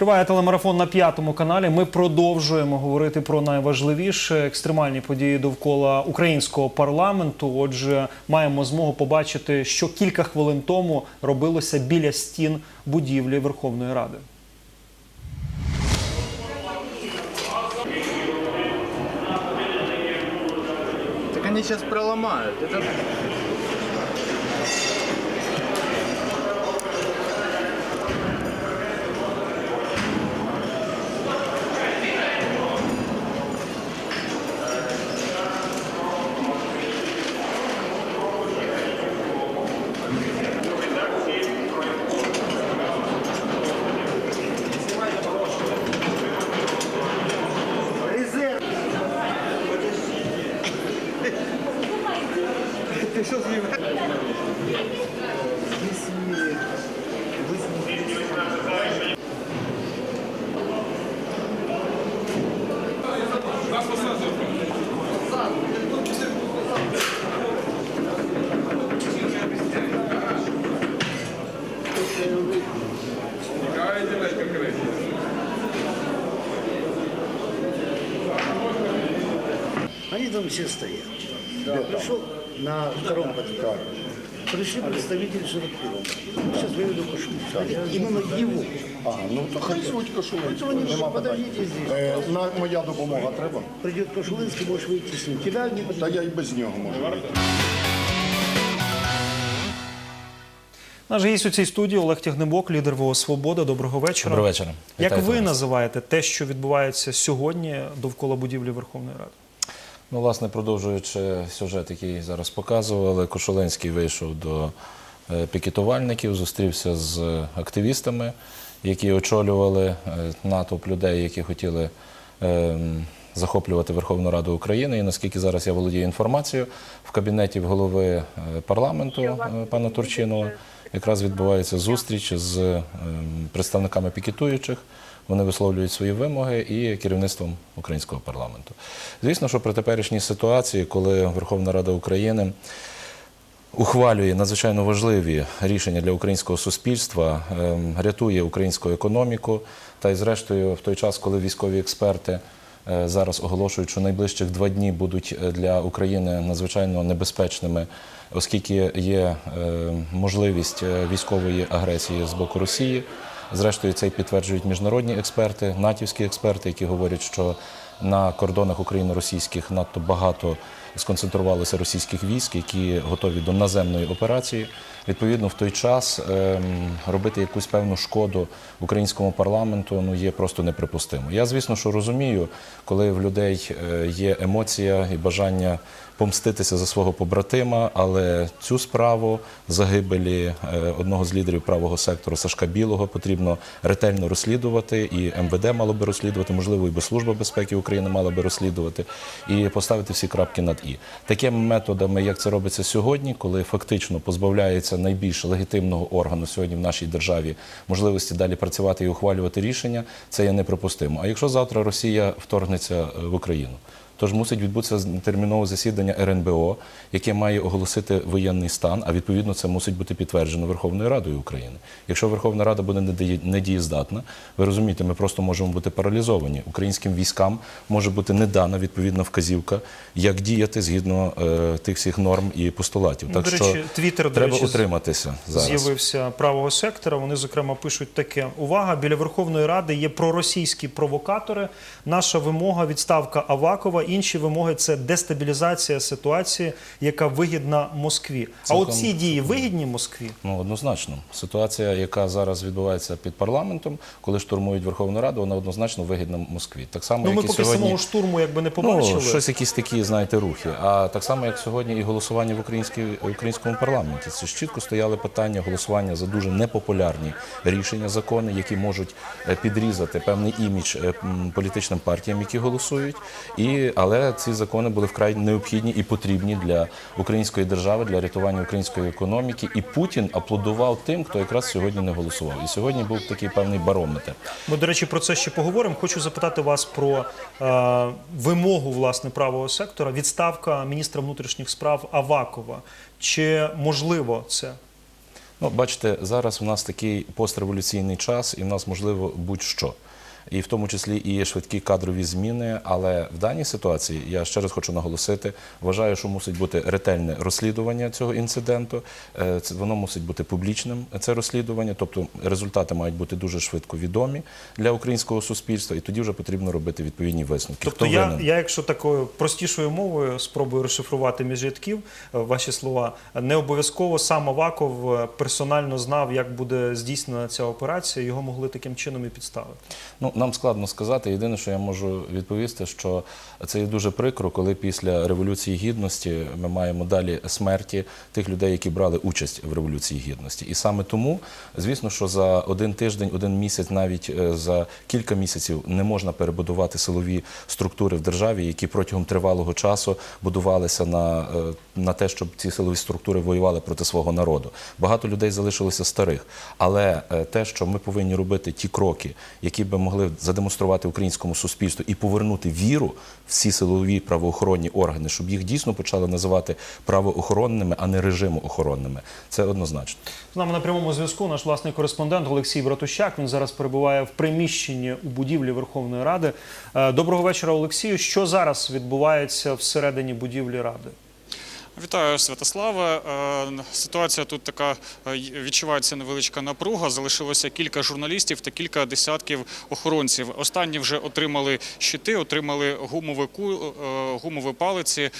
Триває телемарафон на п'ятому каналі. Ми продовжуємо говорити про найважливіше екстремальні події довкола українського парламенту. Отже, маємо змогу побачити, що кілька хвилин тому робилося біля стін будівлі Верховної Ради. Так они сейчас проломают. Они там все стоят. Я пришел на втором подъезде. Пришли представители Широткова. Сейчас выведу кошелек. Именно его. Ага, ну то хай звуть Кошулинського. Вони ж Нема питань. подождіть здесь. Е, на моя допомога треба? Придет Кошулинский, можешь выйти с ним. Тебя не Та подождет. я і без нього можу. вийти. Наш гість у цій студії Олег Тягнебок, лідер ВО Свобода. Доброго вечора. Доброго вечора. Як Вітаю ви вас. називаєте те, що відбувається сьогодні довкола будівлі Верховної Ради? Ну, власне, продовжуючи сюжет, який зараз показували, Кошоленський вийшов до е, пікетувальників, зустрівся з активістами, які очолювали е, натовп людей, які хотіли е, захоплювати Верховну Раду України. І наскільки зараз я володію інформацією, в кабінеті в голови е, парламенту пана Турчинова якраз відбувається зустріч з е, представниками пікетуючих. Вони висловлюють свої вимоги і керівництвом українського парламенту. Звісно, що при теперішній ситуації, коли Верховна Рада України ухвалює надзвичайно важливі рішення для українського суспільства, ем, рятує українську економіку, та й зрештою, в той час, коли військові експерти зараз оголошують, що найближчих два дні будуть е, для України надзвичайно небезпечними, оскільки є е, можливість е, військової агресії з боку Росії. Зрештою, це й підтверджують міжнародні експерти, натівські експерти, які говорять, що на кордонах україно-російських надто багато сконцентрувалося російських військ, які готові до наземної операції. Відповідно, в той час ем, робити якусь певну шкоду українському парламенту ну є просто неприпустимо. Я, звісно, що розумію, коли в людей е, є емоція і бажання помститися за свого побратима, але цю справу загибелі е, одного з лідерів правого сектору Сашка Білого потрібно ретельно розслідувати, і МВД мало би розслідувати, можливо, і Служба безпеки України мала би розслідувати і поставити всі крапки над і такими методами, як це робиться сьогодні, коли фактично позбавляється найбільш легітимного органу сьогодні в нашій державі можливості далі працювати і ухвалювати рішення, це є неприпустимо. А якщо завтра Росія вторгнеться е, в Україну? Тож мусить відбутися термінове засідання РНБО, яке має оголосити воєнний стан, а відповідно це мусить бути підтверджено Верховною Радою України. Якщо Верховна Рада буде недієздатна, ви розумієте, ми просто можемо бути паралізовані. Українським військам може бути не дана відповідна вказівка, як діяти згідно е, тих всіх норм і постулатів. Ну, Так до що речі, Твіттер, до треба речі, утриматися зараз. з'явився правого сектора. Вони зокрема пишуть таке: увага біля Верховної Ради є проросійські провокатори. Наша вимога відставка Авакова. Інші вимоги це дестабілізація ситуації, яка вигідна Москві. А от ці дії вигідні Москві. Ну, однозначно. Ситуація, яка зараз відбувається під парламентом, коли штурмують Верховну Раду, вона однозначно вигідна Москві. Так само, Ну як ми і поки сьогодні... самого штурму якби не побачили. Ну, щось якісь такі, знаєте, рухи. А так само, як сьогодні, і голосування в українській, українському парламенті. Це ж чітко стояли питання голосування за дуже непопулярні рішення, закони, які можуть е, підрізати певний імідж е, політичним партіям, які голосують. І, але ці закони були вкрай необхідні і потрібні для української держави, для рятування української економіки. І Путін аплодував тим, хто якраз сьогодні не голосував. І сьогодні був такий певний барометр. Ми, до речі, про це ще поговоримо. Хочу запитати вас про е, вимогу власне правого сектора відставка міністра внутрішніх справ Авакова. Чи можливо це? Ну, бачите, зараз у нас такий постреволюційний час, і в нас можливо будь-що. І в тому числі і швидкі кадрові зміни. Але в даній ситуації я ще раз хочу наголосити: вважаю, що мусить бути ретельне розслідування цього інциденту. Е, Воно мусить бути публічним. Це розслідування, тобто результати мають бути дуже швидко відомі для українського суспільства, і тоді вже потрібно робити відповідні висновки. Тобто Хто я, винен? я, якщо такою простішою мовою спробую розшифрувати між рядків е, ваші слова, не обов'язково сам Аваков е, персонально знав, як буде здійснена ця операція. Його могли таким чином і підставити. Ну, нам складно сказати. Єдине, що я можу відповісти, що це є дуже прикро, коли після Революції Гідності ми маємо далі смерті тих людей, які брали участь в Революції Гідності. І саме тому, звісно, що за один тиждень, один місяць, навіть е, за кілька місяців не можна перебудувати силові структури в державі, які протягом тривалого часу будувалися на, е, на те, щоб ці силові структури воювали проти свого народу. Багато людей залишилося старих. Але е, те, що ми повинні робити ті кроки, які би могли задемонструвати українському суспільству і повернути віру в ці силові правоохоронні органи, щоб їх дійсно почали називати правоохоронними, а не режимоохоронними, це однозначно. З нами на прямому зв'язку наш власний кореспондент Олексій Братущак. Він зараз перебуває в приміщенні у будівлі Верховної Ради. Е, Доброго вечора, Олексію. Що зараз відбувається всередині будівлі Ради? Вітаю, Святославе. Е, Ситуація тут така е, відчувається невеличка напруга. Залишилося кілька журналістів та кілька десятків охоронців. Останні вже отримали щити, отримали гумові е, гумові палиці,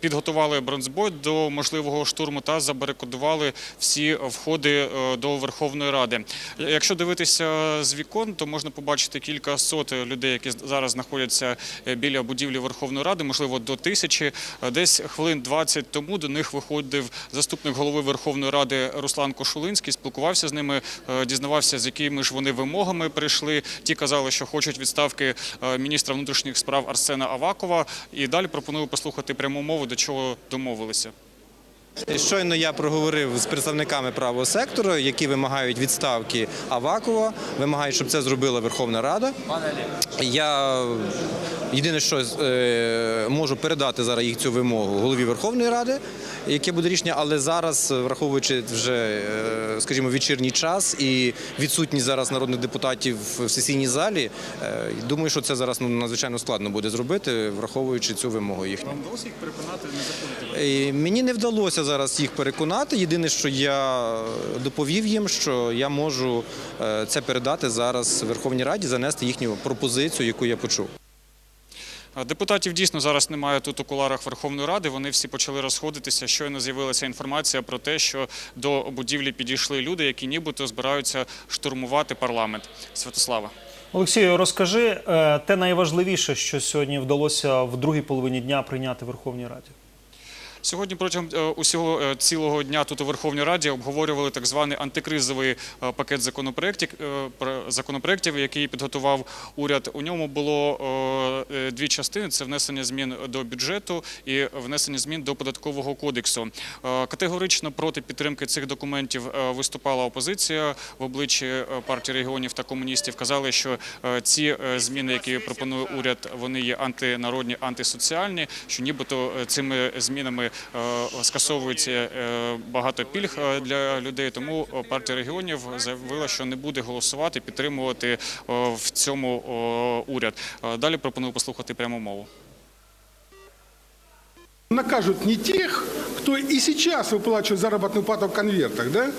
підготували бронзбой до можливого штурму та забарикадували всі входи до Верховної Ради. Якщо дивитися з вікон, то можна побачити кілька сот людей, які зараз знаходяться біля будівлі Верховної Ради, можливо, до тисячі. Десь хвилин 20 тому до них виходив заступник голови Верховної Ради Руслан Кошулинський, спілкувався з ними, е, дізнавався, з якими ж вони вимогами прийшли. Ті казали, що хочуть відставки е, міністра внутрішніх справ Арсена Авакова. І далі пропоную послухати пряму мову, до чого домовилися. Щойно я проговорив з представниками правого сектору, які вимагають відставки Авакова, вимагають, щоб це зробила Верховна Рада. Я єдине, що е, можу передати зараз їх цю вимогу голові Верховної Ради, яке буде рішення, але зараз, враховуючи вже, е, скажімо, вечірній час і відсутність зараз народних депутатів в сесійній залі, е, думаю, що це зараз ну, надзвичайно складно буде зробити, враховуючи цю вимогу їхню. Вам вдалося їх переконати не заходити? Мені не вдалося зараз їх переконати. Єдине, що я доповів їм, що я можу е, це передати зараз Верховній Раді, занести їхню пропозицію, яку я почув. Депутатів дійсно зараз немає тут у куларах Верховної Ради. Вони всі почали розходитися. Щойно з'явилася інформація про те, що до будівлі підійшли люди, які нібито збираються штурмувати парламент. Святослава. Олексію, розкажи е, те найважливіше, що сьогодні вдалося в другій половині дня прийняти Верховній Раді. Сьогодні протягом е, усього е, цілого дня тут у Верховній Раді обговорювали так званий антикризовий е, пакет законопроєктів, про- законопроєктів, який підготував уряд. У ньому було дві частини: це внесення змін до бюджету і внесення змін до податкового кодексу. Категорично проти підтримки цих документів виступала опозиція в обличчі партії регіонів та комуністів. Казали, що ці зміни, які пропонує уряд, вони є антинародні, антисоціальні. Що нібито цими змінами скасовується е, багато пільг е, для людей. Тому е, партія регіонів заявила, що не буде голосувати, підтримувати е, в цьому е, уряд. Е, Далі пропоную послухати пряму мову. накажут не тех, кто и сейчас выплачивает заработную плату в конвертах, да?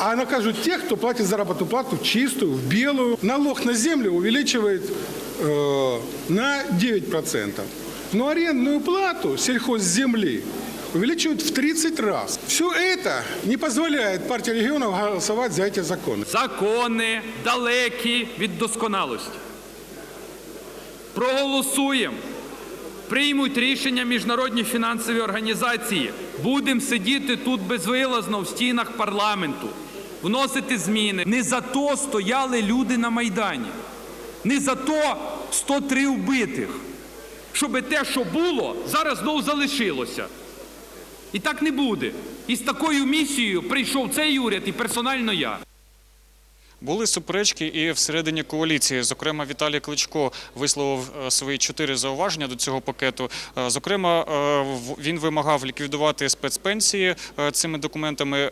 А накажут тех, кто платит заработную плату чистую, в белую. Налог на землю увеличивает э, на 9% Но арендную плату сельхозземли увеличивают в 30 раз. Все это не позволяет партии регионов голосовать за эти законы. закони далекі від досконалості. Проголосуємо. Приймуть рішення міжнародні фінансові організації. Будемо сидіти тут безвилазно в стінах парламенту, вносити зміни. Не за то стояли люди на Майдані. Не за то 103 вбитих. Щоб те, що було, зараз знову залишилося. І так не буде. І з такою місією прийшов цей уряд і персонально я. Були суперечки і всередині коаліції. Зокрема, Віталій Кличко висловив е, свої чотири зауваження до цього пакету. Е, Зокрема, е, він вимагав ліквідувати спецпенсії цими документами,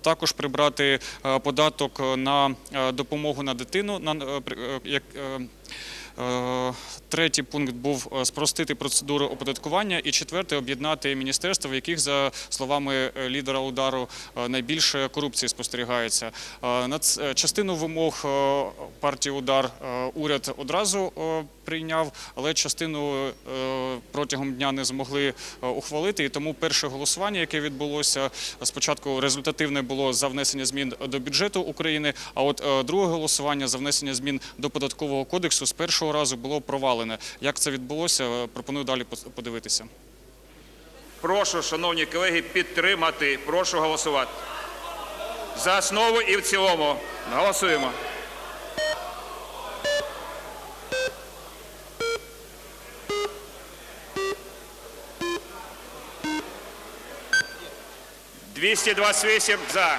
також прибрати податок на допомогу на дитину. На Третій пункт був е, спростити процедуру оподаткування, і четвертий об'єднати міністерства, в яких, за словами е, лідера удару, е, найбільше корупції спостерігається. Е, На е, частину вимог е, партії удар е, уряд одразу е, прийняв, але частину е, протягом дня не змогли е, ухвалити. І тому перше голосування, яке відбулося, спочатку результативне було за внесення змін до бюджету України. А от е, друге голосування за внесення змін до податкового кодексу з першого разу було провалене. Як це відбулося? Пропоную далі подивитися. Прошу, шановні колеги, підтримати. Прошу голосувати. За основу і в цілому. Голосуємо. Двісті двадцять вісім за.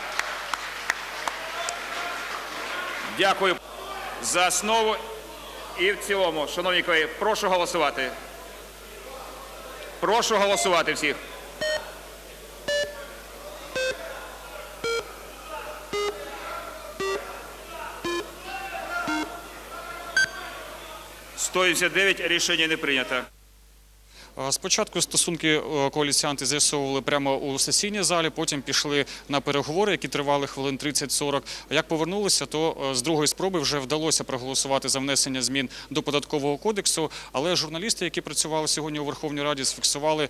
Дякую. За основу і в цілому. Шановні колеги, прошу голосувати. Прошу голосувати всіх. Сто рішення не прийнято. Е, Спочатку стосунки е, коаліціянти з'ясовували прямо у сесійній залі, потім пішли на переговори, які тривали хвилин 30-40. Як повернулися, то е, з другої спроби вже вдалося проголосувати за внесення змін до податкового кодексу. Але журналісти, які працювали сьогодні у Верховній Раді, сфіксували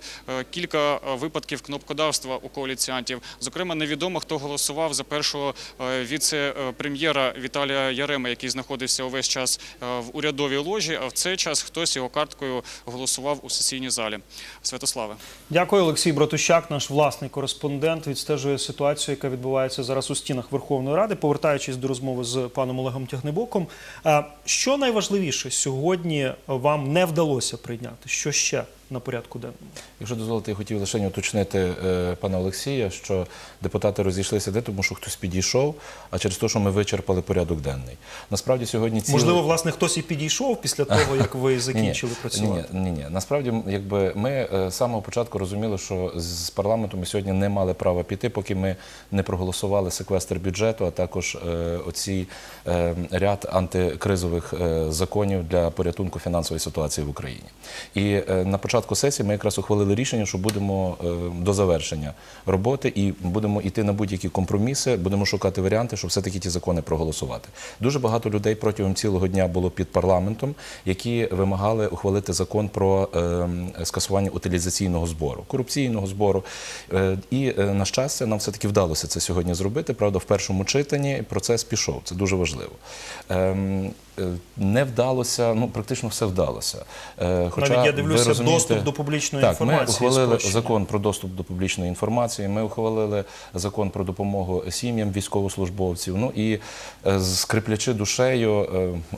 кілька випадків кнопкодавства у коаліціянтів. Зокрема, невідомо хто голосував за першого віце-прем'єра Віталія Ярема, який знаходився увесь час в урядовій ложі. А в цей час хтось його карткою голосував у сесійній залі. Святославе. Дякую, Олексій Братущак, наш власний кореспондент, відстежує ситуацію, яка відбувається зараз у стінах Верховної Ради. Повертаючись до розмови з паном Олегом Тягнебоком, е, що найважливіше сьогодні вам не вдалося прийняти? Що ще на порядку денному? Якщо дозволите, я хотів лише уточнити е, пана Олексія, що депутати розійшлися не тому, що хтось підійшов, а через те, що ми вичерпали порядок денний. Насправді сьогодні ці Можливо, власне, хтось і підійшов після того, як ви закінчили працювати. Ні, ні, ні. Насправді, якби ми е, з самого початку розуміли, що з парламенту ми сьогодні не мали права піти, поки ми не проголосували секвестр бюджету, а також е, оці е, ряд антикризових е, законів для порятунку фінансової ситуації в Україні. І е, на початку сесії ми якраз ухвалили рішення, що будемо е, до завершення роботи і будемо йти на будь-які компроміси, будемо шукати варіанти, щоб все-таки ті закони проголосувати. Дуже багато людей протягом цілого дня було під парламентом, які вимагали ухвалити закон про е, скасування утилізаційного збору, корупційного збору. Е, і е, на щастя, нам все таки вдалося це сьогодні зробити. Правда, в першому читанні процес пішов. Це дуже важливо. Е, Не вдалося, ну практично все вдалося. Е, Хоча Навіть я дивлюся, розумієте- доступ до публічної так, інформації Ми ухвалили спрощений. закон про доступ до публічної інформації. Ми ухвалили закон про допомогу сім'ям військовослужбовців. Ну і е, скриплячи душею,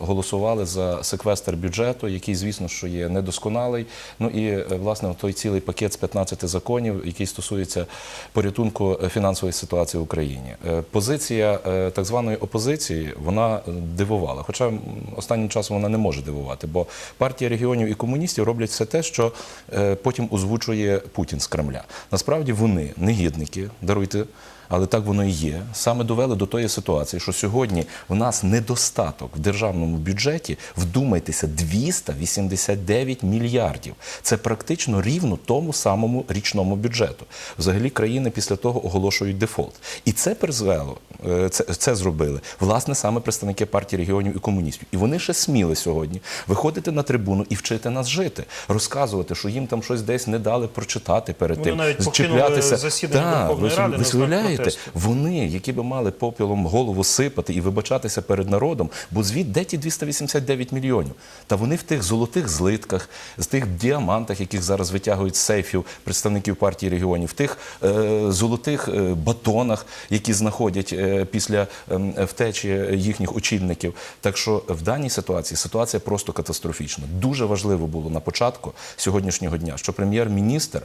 голосували за секвестр бюджету, який, звісно, що є недосконалий. Ну і власне той цілий пакет з 15 законів, який стосується порятунку фінансової ситуації в Україні. Позиція так званої опозиції вона дивувала. Хоча останнім часом вона не може дивувати, бо партія регіонів і комуністів роблять все те, що е, потім озвучує Путін з Кремля. Насправді вони негідники, даруйте. Але так воно і є. Саме довели до тої ситуації, що сьогодні у нас недостаток в державному бюджеті. Вдумайтеся, 289 мільярдів. Це практично рівно тому самому річному бюджету. Взагалі країни після того оголошують дефолт. І це призвело, е, це, це зробили власне саме представники партії регіонів і комуністів. І вони ще сміли сьогодні виходити на трибуну і вчити нас жити, розказувати, що їм там щось десь не дали прочитати перед Вони тим, навіть покинули засідання Верховної ви, Ради ви на знак уявляєте, протесту. вони, які би мали попілом голову сипати і вибачатися перед народом, бо звід де ті 289 мільйонів? Та вони в тих золотих злитках, з тих діамантах, яких зараз витягують з сейфів представників партії регіонів, в тих е, золотих е, батонах, які знаходять е, після ем, втечі їхніх очільників. Так що в даній ситуації ситуація просто катастрофічна. Дуже важливо було на початку сьогоднішнього дня, що прем'єр-міністр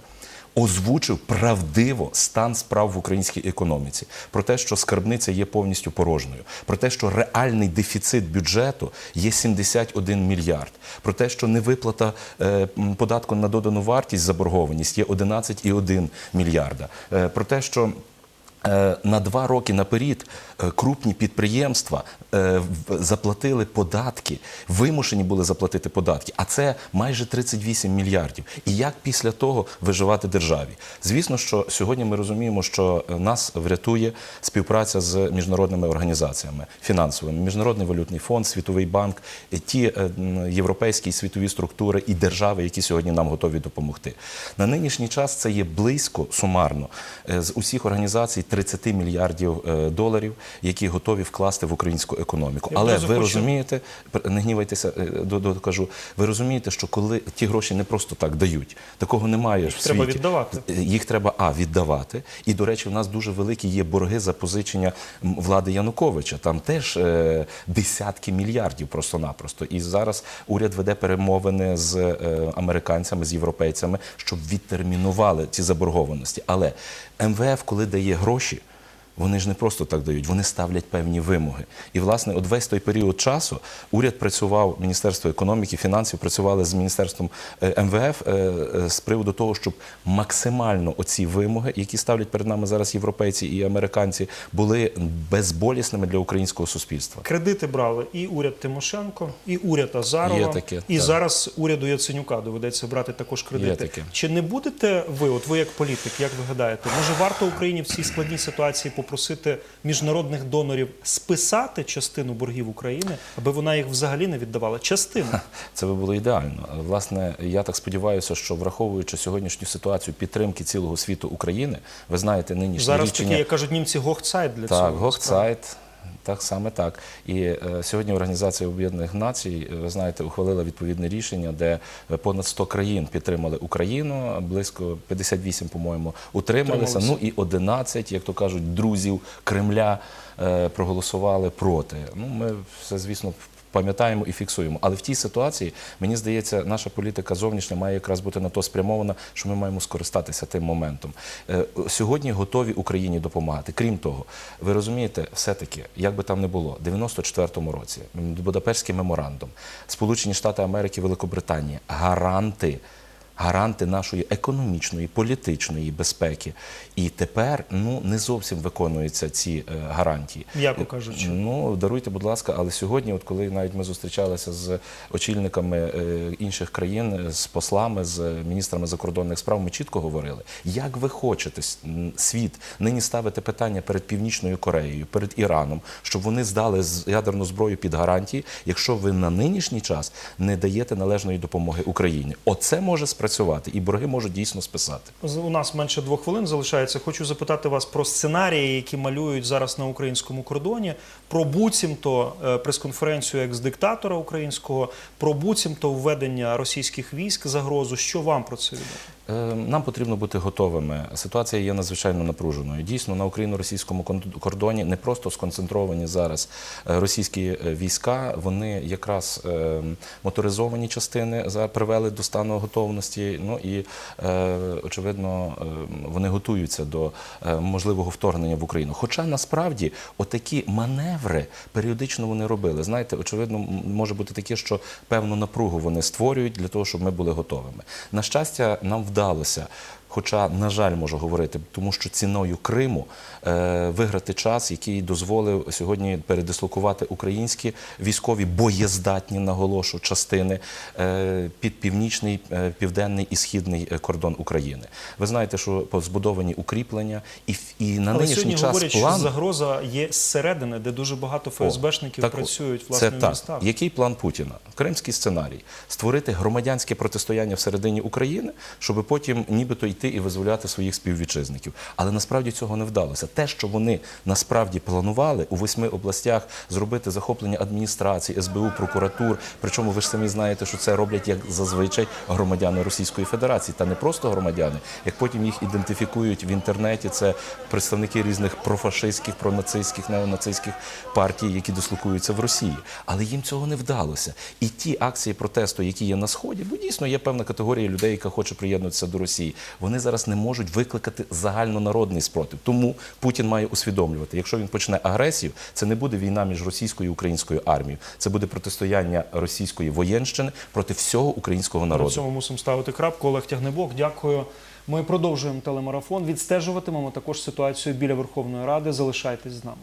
озвучив правдиво стан справ в українській економіці, про те, що скарбниця є повністю порожньою, про те, що реальний дефіцит бюджету є 71 мільярд, про те, що невиплата е, податку на додану вартість заборгованість є 11,1 мільярда, е, про те, що На два роки наперед е, крупні підприємства е, заплатили податки, вимушені були заплатити податки, а це майже 38 мільярдів. І як після того виживати державі? Звісно, що сьогодні ми розуміємо, що е, нас врятує співпраця з міжнародними організаціями фінансовими, Міжнародний валютний фонд, Світовий банк, е, ті е, європейські і світові структури і держави, які сьогодні нам готові допомогти. На нинішній час це є близько сумарно е, з усіх організацій 30 мільярдів е, доларів, які готові вкласти в українську економіку. Я Але ви хочу- розумієте, не гнівайтеся, е, до- до- ви розумієте, що коли ті гроші не просто так дають, такого немає в треба віддавати. Е, Їх треба а віддавати. І до речі, в нас дуже великі є борги за позичення влади Януковича. Там теж е, десятки мільярдів просто-напросто. І зараз уряд веде перемовини з е, американцями, з європейцями, щоб відтермінували ці заборгованості. Але МВФ, коли дає гроші. 消息。Вони ж не просто так дають, вони ставлять певні вимоги. І, власне, от весь той період часу уряд працював, Міністерство економіки, фінансів працювали з Міністерством е, МВФ е, е, з приводу того, щоб максимально оці вимоги, які ставлять перед нами зараз європейці і американці, були безболісними для українського суспільства. Кредити брали і уряд Тимошенко, і уряд Азарова, Є таке, і так. зараз уряду Яценюка доведеться брати також кредити. Є таке. Чи не будете ви, от ви як політик, як ви гадаєте, може варто Україні в цій складній ситуації попросити міжнародних донорів списати частину боргів України, аби вона їх взагалі не віддавала? Частину. Це би було ідеально. Власне, я так сподіваюся, що враховуючи сьогоднішню ситуацію підтримки цілого світу України, ви знаєте, нинішнє Зараз рішення... такі, як кажуть німці, гохцайт для цього. Так, Гохцайт. Так саме так. І е, сьогодні Організація Об'єднаних Націй, е, ви знаєте, ухвалила відповідне рішення, де е, понад 100 країн підтримали Україну, близько 58, по-моєму, утрималися. Утрималися. Ну і 11, як то кажуть, друзів Кремля е, проголосували проти. Ну, ми все, звісно, пам'ятаємо і фіксуємо. Але в тій ситуації, мені здається, наша політика зовнішня має якраз бути на то спрямована, що ми маємо скористатися тим моментом. Е, Сьогодні готові Україні допомагати. Крім того, ви розумієте, все-таки, як би там не було, в 94-му році Будапештський меморандум, Сполучені Штати Америки, Великобританія, гаранти. Гаранти нашої економічної, політичної безпеки. І тепер ну не зовсім виконуються ці е, гарантії. М'яко кажучи. Ну даруйте, будь ласка, але сьогодні, от коли навіть ми зустрічалися з очільниками е, інших країн, з послами, з міністрами закордонних справ, ми чітко говорили, як ви хочете світ нині ставити питання перед Північною Кореєю, перед Іраном, щоб вони здали ядерну зброю під гарантії, якщо ви на нинішній час не даєте належної допомоги Україні. Оце може спрацювати, і борги можуть дійсно списати. У нас менше двох хвилин залишається. Хочу запитати вас про сценарії, які малюють зараз на українському кордоні, про буцімто е, прес-конференцію екс-диктатора українського, про буцімто введення російських військ загрозу. Що вам про це відомо? Е, Нам потрібно бути готовими. Ситуація є надзвичайно напруженою. Дійсно, на україно-російському кордоні не просто сконцентровані зараз е, російські е, війська. Вони якраз моторизовані частини привели до стану готовності. Ну і очевидно, вони готуються до можливого вторгнення в Україну. Хоча насправді отакі маневри періодично вони робили. Знаєте, очевидно, може бути таке, що певну напругу вони створюють для того, щоб ми були готовими. На щастя, нам вдалося страждалося. Хоча, на жаль, можу говорити, тому що ціною Криму е, виграти час, який дозволив сьогодні передислокувати українські військові боєздатні, наголошу, частини е, під північний, е, південний і східний кордон України. Ви знаєте, що збудовані укріплення, і, і на Але нинішній час говорять, що загроза є зсередини, де дуже багато ФСБшників так, працюють власне в так. містах. Який план Путіна? Кримський сценарій створити громадянське протистояння всередині України, щоб потім нібито йти і визволяти своїх співвітчизників. Але насправді цього не вдалося. Те, що вони насправді планували у восьми областях зробити захоплення адміністрації, СБУ, прокуратур. Причому ви ж самі знаєте, що це роблять як зазвичай громадяни Російської Федерації, та не просто громадяни, як потім їх ідентифікують в інтернеті. Це представники різних профашистських, пронацистських, неонацистських партій, які дислокуються в Росії. Але їм цього не вдалося. І ті акції протесту, які є на сході, бо дійсно є певна категорія людей, яка хоче приєднатися до Росії. Вони вони зараз не можуть викликати загальнонародний спротив. Тому Путін має усвідомлювати, якщо він почне агресію, це не буде війна між російською і українською армією. Це буде протистояння російської воєнщини проти всього українського На народу. цьому мусимо ставити крапку. Олег Тягнебок, дякую. Ми продовжуємо телемарафон. Відстежуватимемо також ситуацію біля Верховної Ради. Залишайтесь з нами.